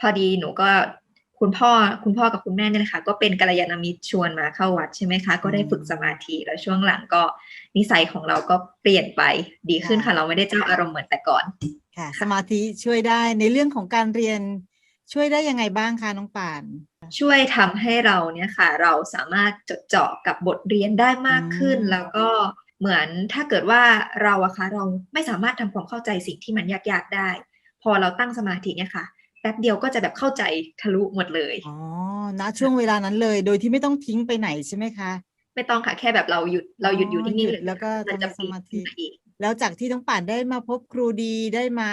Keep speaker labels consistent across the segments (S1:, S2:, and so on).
S1: พอดีหนูก็คุณพ่อคุณพ่อกับคุณแม่เนี่ยแหละค่ะก็เป็นกัลยาณมิตรชวนมาเข้าวัดใช่ไหมคะ ก็ได้ฝึกสมาธิแล้วช่วงหลังก็นิสัยของเราก็เปลี่ยนไปดีขึ้นค่ะ เราไม่ได้เจ้าอารมณ์เหมือนแต่ก่อน
S2: ค่ะ สมาธิช่วยได้ในเรื่องของการเรียนช่วยได้ยังไงบ้างคะน้องป่าน
S1: ช่วยทำให้เราเนี่ยค่ะ เราสามารถจดเจาะกับบทเรียนได้มากขึ้น
S2: อืม
S1: แล้วก็เหมือนถ้าเกิดว่าเราอะคะเราไม่สามารถทำความเข้าใจสิ่งที่มันยากๆได้ พอเราตั้งสมาธิเนี่ยค่ะแป๊บเดียวก็จะแบบเข้าใจทะลุหมดเลย
S2: อ๋อณช่วงเวลานั้นเลย โดยที่ไม่ต้องทิ้งไปไหนใช่ไหมคะ
S1: ไม่ต้องค่ะแค่แบบเราหยุดเราหยุดอยู่
S2: อ๋อ
S1: นิ่ง
S2: หยุ
S1: ๆ
S2: ด
S1: เลย
S2: แล้วก็
S1: มันจะ
S2: ทำสมาธิ
S1: ขึ้นเอง
S2: แล้วจากที่น้องป่านได้มาพบครูดีได้มา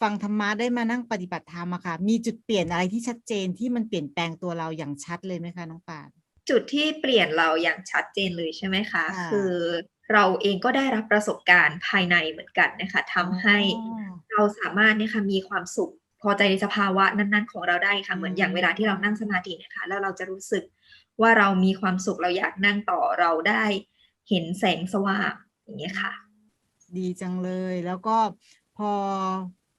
S2: ฟังธรรมะได้มานั่งปฏิบัติธรรมอะค่ะ มีจุดเปลี่ยนอะไรที่ชัดเจนที่มันเปลี่ยนแปลงตัวเราอย่างชัดเลยไหมคะน้องป่าน
S1: จุดที่เปลี่ยนเราอย่างชัดเจนเลยใช่ไหมคะ
S2: ค่ะ
S1: คือเราเองก็ได้รับประสบการณ์ภายในเหมือนกันนะคะทำให้
S2: อ๋อ
S1: เราสามารถเนี่ยค่ะมีความสุข พอใจในสภาวะนั้นๆ ของเราได้ค่ะ เหมือนอย่างเวลาที่เรานั่งสมาธิเนะคะแล้วเราจะรู้สึกว่าเรามีความสุขเราอยากนั่งต่อเราได้เห็นแสงสว่างอย่างเงี้ยค่ะ
S2: ดีจังเลยแล้วก็พอ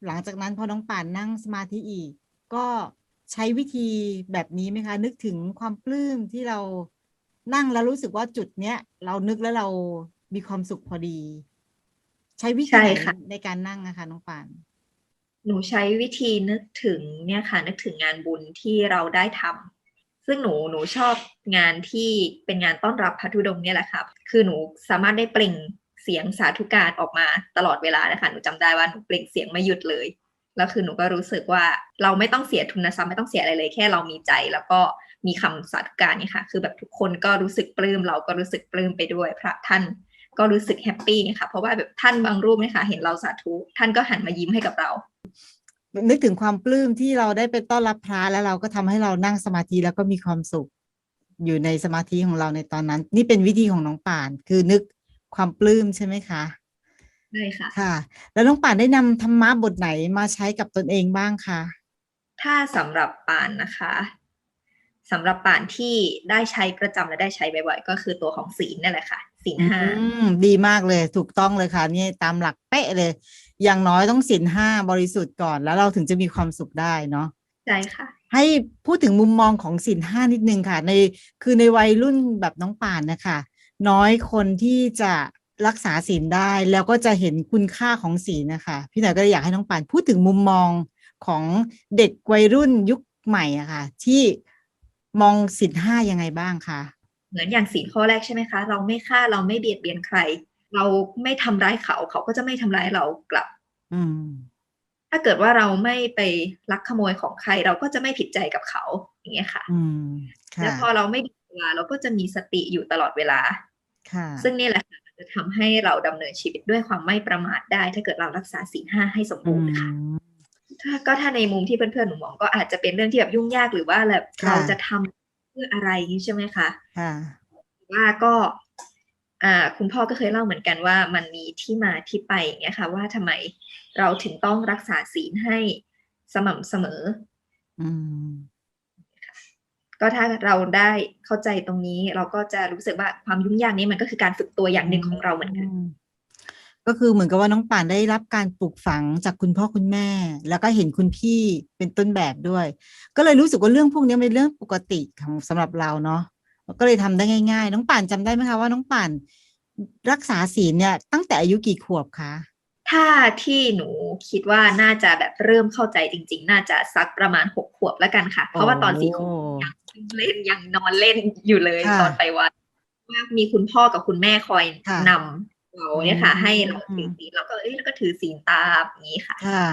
S2: หลังจากนั้นพอน้องป่านนั่งสมาธิอีก ก็ใช้วิธีแบบนี้ไหมคะ นึกถึงความปลื้มที่เรานั่งแล้วรู้สึกว่าจุดเนี้ย เรานึกแล้วเรามีความสุขพอดี ใช้วิธี
S1: ใช่
S2: ไหน
S1: ค่ะ
S2: ในการนั่งนะคะน้องป่าน
S1: หนูใช้วิธีนึกถึงเนี่ยค่ะ นึกถึงงานบุญที่เราได้ทำซึ่งหนูหนูชอบงานที่เป็นงานต้อนรับพระธุดงค์เนี่ยแหละค่ะคือหนูสามารถได้เปล่งเสียงสาธุการออกมาตลอดเวลานะคะหนูจำได้ว่าหนูเปล่งเสียงไม่หยุดเลยแล้วคือหนูก็รู้สึกว่าเราไม่ต้องเสียทุนทรัพย์ไม่ต้องเสียอะไรเลย แค่เรามีใจ แล้วก็มีคำสาธุการนี่ค่ะ คือแบบทุกคนก็รู้สึกปลื้มเราก็รู้สึกปลื้มไปด้วย พระท่านก็รู้สึกแฮปปี้ไงค่ะเพราะว่าแบบท่านบางรูปเนี่ยค่ะเห็นเราสาธุท่านก็หันมายิ้มให้กับเรา
S2: นึกถึงความปลื้มที่เราได้ไปต้อนรับพระแล้วเราก็ทำให้เรานั่งสมาธิแล้วก็มีความสุข อยู่ในสมาธิของเราในตอนนั้น นี่เป็นวิธีของน้องป่าน คือนึกความปลื้มใช่ไหมคะ
S1: ใช่ค่ะ
S2: ค่ะ แล้วน้องป่านได้นำธรรมะบทไหนมาใช้กับตนเองบ้างคะ
S1: ถ้าสำหรับปานนะคะสำหรับปานที่ได้ใช้ประจำและได้ใช้บ่อยๆ ก็คือตัวของศีลนั่นแหละค่ะศีลห้า
S2: อืมดีมากเลยถูกต้องเลยค่ะนี่ตามหลักเป๊ะเลย อย่างน้อยต้องศีลห้าบริสุทธิ์ก่อนแล้วเราถึงจะมีความสุขได้เนาะ
S1: ใช่ค่ะ
S2: ให้พูดถึงมุมมองของศีลห้านิดนึงค่ะ ในคือในวัยรุ่นแบบน้องป่านนะคะน้อยคนที่จะรักษาศีลได้แล้วก็จะเห็นคุณค่าของศีลนะคะพี่หน่อยก็เลยอยากให้น้องป่านพูดถึงมุมมองของเด็กวัยรุ่นยุคใหม่อะค่ะ ที่มองศีลห้ายังไงบ้างคะ
S1: เหมือนอย่างศีลข้อแรกใช่ไหมคะ เราไม่ฆ่าเราไม่เบียดเบียนใคร เราไม่ทำร้ายเขา เขาก็จะไม่ทำร้ายเรากลับ
S2: อืม
S1: ถ้าเกิดว่าเราไม่ไปลักขโมยของใคร เราก็จะไม่ผิดใจกับเขาอย่างเงี้ยค่ะ
S2: อืม
S1: แล้ว
S2: ค่ะ
S1: พอเราไม่มีเวลาเราก็จะมีสติอยู่ตลอดเวลา
S2: ค่ะ
S1: ซึ่งนี่แหละค่ะจะทำให้เราดำเนินชีวิตด้วยความไม่ประมาทได้ ถ้าเกิดเรารักษาศีลห้าให้สม
S2: อื
S1: บูรณ์
S2: ม
S1: ค่ะถ้าก็ถ้าในมุมที่เพื่อนๆหนูมองก็อาจจะเป็นเรื่องที่แบบยุ่งยากหรือว่าแบบ
S2: ค่ะ
S1: เราจะทำเพื่ออะไรใช่ไหมคะ
S2: ค่ะ
S1: ว่าก็อ่า คุณพ่อก็เคยเล่าเหมือนกันว่ามันมีที่มาที่ไปอย่างเงี้ยค่ะว่าทำไมเราถึงต้องรักษาศีลให้สม่ำเสมอ
S2: อืม
S1: ก็ถ้าเราได้เข้าใจตรงนี้ เราก็จะรู้สึกว่าความยุ่งยากนี้มันก็คือการฝึกตัวอย่างหนึ่งของเราเหมือนกัน
S2: อืมก็คือเหมือนกับว่าน้องป่านได้รับการปลูกฝังจากคุณพ่อคุณแม่ แล้วก็เห็นคุณพี่เป็นต้นแบบด้วย ก็เลยรู้สึกว่าเรื่องพวกนี้เป็นเรื่องปกติของสำหรับเราเนาะ ก็เลยทำได้ง่ายๆ น้องป่านจำได้ไหมคะว่าน้องป่านรักษาศีลเนี่ยตั้งแต่อายุกี่ขวบคะ
S1: ถ้าที่หนูคิดว่าน่าจะแบบเริ่มเข้าใจจริง ๆ น่าจะสักประมาณหกขวบแล้วกันค่ะ เพราะว่าตอนสี่ขวบยังเล่นยังนอนเล่นอยู่เลย
S2: ค่ะ
S1: ตอนไปวัดว่ามีคุณพ่อกับคุณแม่คอย
S2: ค่ะ
S1: นำเราเนี่ยค่ะ
S2: อืม
S1: ให้เราถือศีลเราก็เอ้ยแล้วก็ถือศีลตามอย่างนี้ค่ะ
S2: ค่ะ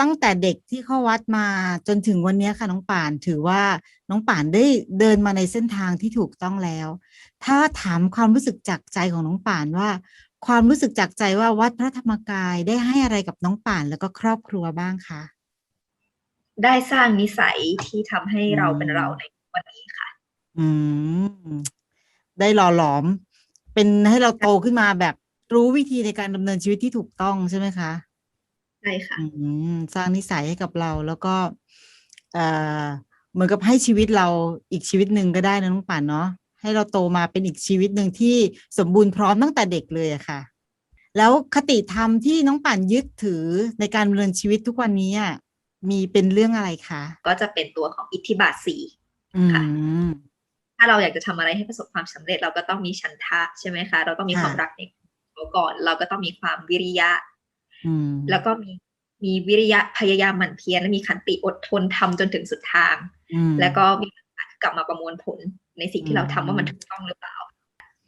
S2: ตั้งแต่เด็กที่เข้าวัดมาจนถึงวันนี้ค่ะน้องป่านถือว่าน้องป่านได้เดินมาในเส้นทางที่ถูกต้องแล้ว ถ้าถามความรู้สึกจากใจของน้องป่านว่า ความรู้สึกจากใจว่าวัดพระธรรมกายได้ให้อะไรกับน้องป่านแล้วก็ครอบครัวบ้างคะ
S1: ได้สร้างนิสัยที่ทำให้เรา
S2: อืม
S1: เป็นเราในวันนี้ค่ะ
S2: อืม ได้หล่อหลอม เป็นให้เราโตขึ้นมาแบบรู้วิธีในการดำเนินชีวิตที่ถูกต้องใช่ไหมคะ
S1: ใช่ค่ะ
S2: อืมสร้างนิสัยให้กับเราแล้วก็ เอ่อเหมือนกับให้ชีวิตเราอีกชีวิตหนึ่งก็ได้นะน้องป่านเนาะให้เราโตมาเป็นอีกชีวิตหนึ่งที่สมบูรณ์พร้อมตั้งแต่เด็กเลยอะค่ะ แล้วคติธรรมที่น้องป่านยึดถือในการดำเนินชีวิตทุกวันนี้อะมีเป็นเรื่องอะไรคะ
S1: ก็จะเป็นตัวของอิทธิบาทสี่
S2: อื
S1: ค่ะ
S2: ม
S1: ถ้าเราอยากจะทำอะไรให้ประสบความสำเร็จเราก็ต้องมีฉันทะใช่ไหมคะ เราต้องมี
S2: ค่ะ
S1: ความรักในตัวก่อน เราก็ต้องมีความวิริยะ
S2: อืม
S1: แล้วก็มีมีวิริยะพยายามหมั่นเพียรและมีขันติอดทนทำจนถึงสุดทาง
S2: อืม
S1: แล้วก็มีการกลับมาประมวลผลในสิ่งที่เราทำ
S2: อืม
S1: ว่ามันถูกต้องหรือเปล่า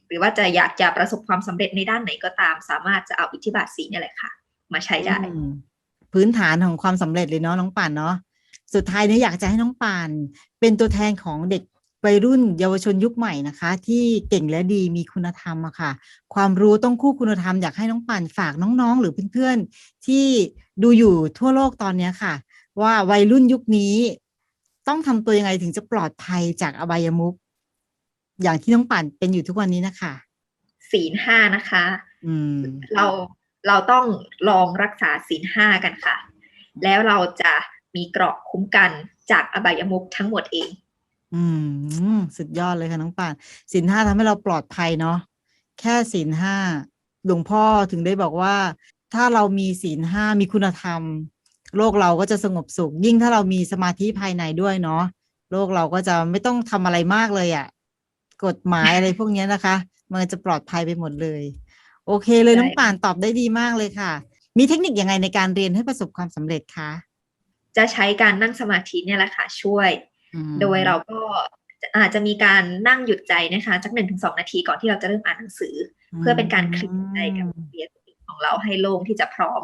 S1: หรือว่าจะอยากจะประสบความสำเร็จในด้านไหนก็ตาม สามารถจะเอาอิทธิบาทสีเนี่ยแหละค่ะ มาใช้ได้
S2: อืมพื้นฐานของความสำเร็จเลยเนาะน้องป่านเนาะสุดท้ายเนี่ยอยากจะให้น้องป่าน เป็นตัวแทนของเด็ก วัยรุ่นเยาวชนยุคใหม่นะคะ ที่เก่งและดีมีคุณธรรมอะค่ะ ความรู้ต้องคู่คุณธรรมอยากให้น้องป่านฝากน้องๆ หรือเพื่อนๆ ที่ดูอยู่ทั่วโลกตอนเนี้ยค่ะ ว่าวัยรุ่นยุคนี้ ต้องทำตัวยังไงถึงจะปลอดภัยจากอบายมุขอย่างที่น้องป่านเป็นอยู่ทุกวันนี้นะคะ
S1: ศีลห้านะคะ
S2: อืม
S1: เราเราต้องลองรักษาศีลห้ากันค่ะ แล้วเราจะมีเกราะคุ้มกันจากอบายมุขทั้งหมดเอง
S2: อืม สุดยอดเลยค่ะน้องป่านศีลห้าทำให้เราปลอดภัยเนาะแค่ศีลห้าหลวงพ่อถึงได้บอกว่า ถ้าเรามีศีลห้ามีคุณธรรม โลกเราก็จะสงบสุข ยิ่งถ้าเรามีสมาธิภายในด้วยเนาะโลกเราก็จะไม่ต้องทำอะไรมากเลยอะ่ะ กฎหมายอะไรพวกเนี้ยนะคะ มันจะปลอดภัยไปหมดเลย โอเคเลย
S1: ใช่
S2: น้องป่านตอบได้ดีมากเลยค่ะ มีเทคนิคยังไงในการเรียนให้ประสบความสำเร็จคะ
S1: จะใช้การนั่งสมาธิเนี่ยแหละค่ะช่วย
S2: อืม
S1: โดยเราก็จะอาจจะมีการนั่งหยุดใจนะคะสักหนึ่งถึงสองนาทีก่อนที่เราจะเริ่มอ่านหนังสือ เพื่อเป็นการคลี่ใจกับเรียนของเราให้โล่งที่จะพร้อม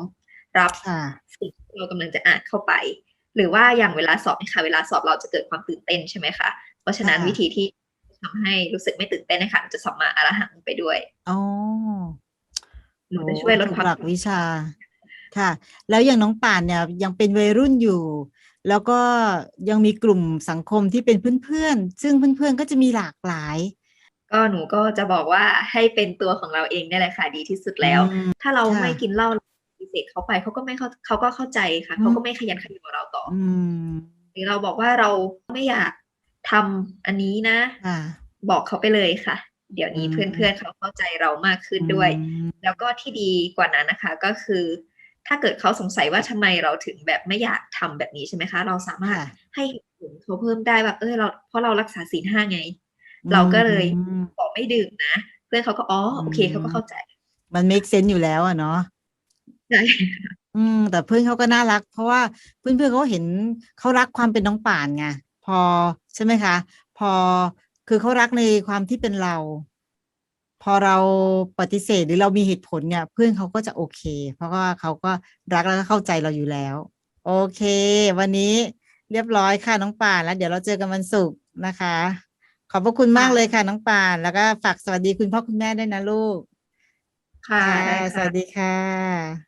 S1: รับ
S2: ค่ะ
S1: สิ่งที่เรากำลังจะอ่านเข้าไป หรือว่าอย่างเวลาสอบเนยคะเวลาสอบเราจะเกิดความตื่นเต้นใช่ไหมคะเพราะฉะนั้น
S2: ค่ะ
S1: วิธีที่ทำให้รู้สึกไม่ตื่นเต้นนะคะจะสัมมาอรหังไปด้วย
S2: อ๋อ
S1: หนูจะช่วยลด
S2: โอ้
S1: ความ
S2: ถูกหลักวิชาค่ะ แล้วอย่างน้องป่านเนี่ยยังเป็นวัยรุ่นอยู่ แล้วก็ยังมีกลุ่มสังคมที่เป็นเพื่อนๆ ซึ่งเพื่อนๆ ก็จะมีหลากหลาย
S1: ก็หนูก็จะบอกว่าให้เป็นตัวของเราเองนี่แหละค่ะดีที่สุดแล้ว
S2: อืม
S1: ถ้าเรา
S2: ค่ะ
S1: ไม่กินเหล้าปฏิเสธเขาไปเขาก็ไม่เข้าเขาก็เข้าใจค่ะ
S2: อืม
S1: เขาก็ไม่ขยันขยันกับเราต่ออ
S2: อืม
S1: หรือเราบอกว่าเราไม่อยากทำอันนี้นะ
S2: ค่ะ
S1: บอกเขาไปเลยค่ะ เดี๋ยวนี้
S2: อืม
S1: เพื่อนๆเขาเข้าใจเรามากขึ้นด้วย
S2: อืม
S1: แล้วก็ที่ดีกว่านั้นนะคะ ก็คือ ถ้าเกิดเขาสงสัยว่าทำไมเราถึงแบบไม่อยากทำแบบนี้ใช่ไหมคะ เราสามารถ
S2: ค่ะ
S1: ให้เหตุผลเขาเพิ่มได้แบบเออเราเพราะเรารักษาศีลห้าไง เราก็เลย
S2: อืม
S1: บอกไม่ดื่มนะ เพื่อนเขาก็อ๋อโอเค
S2: อืม
S1: เขาก็เข้าใจ
S2: มัน make sense อยู่แล้วอะเนาะ
S1: ใช่
S2: อืม แต่เพื่อนเขาก็น่ารัก เพราะว่าเพื่อนเพื่อนเขาเห็นเขารักความเป็นน้องป่านไงพอใช่ไหมคะ พอคือเขารักในความที่เป็นเราพ อเราปฏิเสธหรือเรามีเหตุผลเนี่ยเพื่อนเขาก็จะโอเค เพราะว่าเขาก็รักแล้วก็เข้าใจเราอยู่แล้ว โอเค วันนี้เรียบร้อยค่ะน้องป่านแล้ว เดี๋ยวเราเจอกันวันศุกร์นะคะ ขอบพระคุณมาก
S1: ค่ะ
S2: เลยค่ะน้องป่าน แล้วก็ฝากสวัสดีคุณพ่อคุณแม่ด้วยนะลูก
S1: ค่ะได้
S2: ส
S1: ค่ะ
S2: วัสดีค่ะ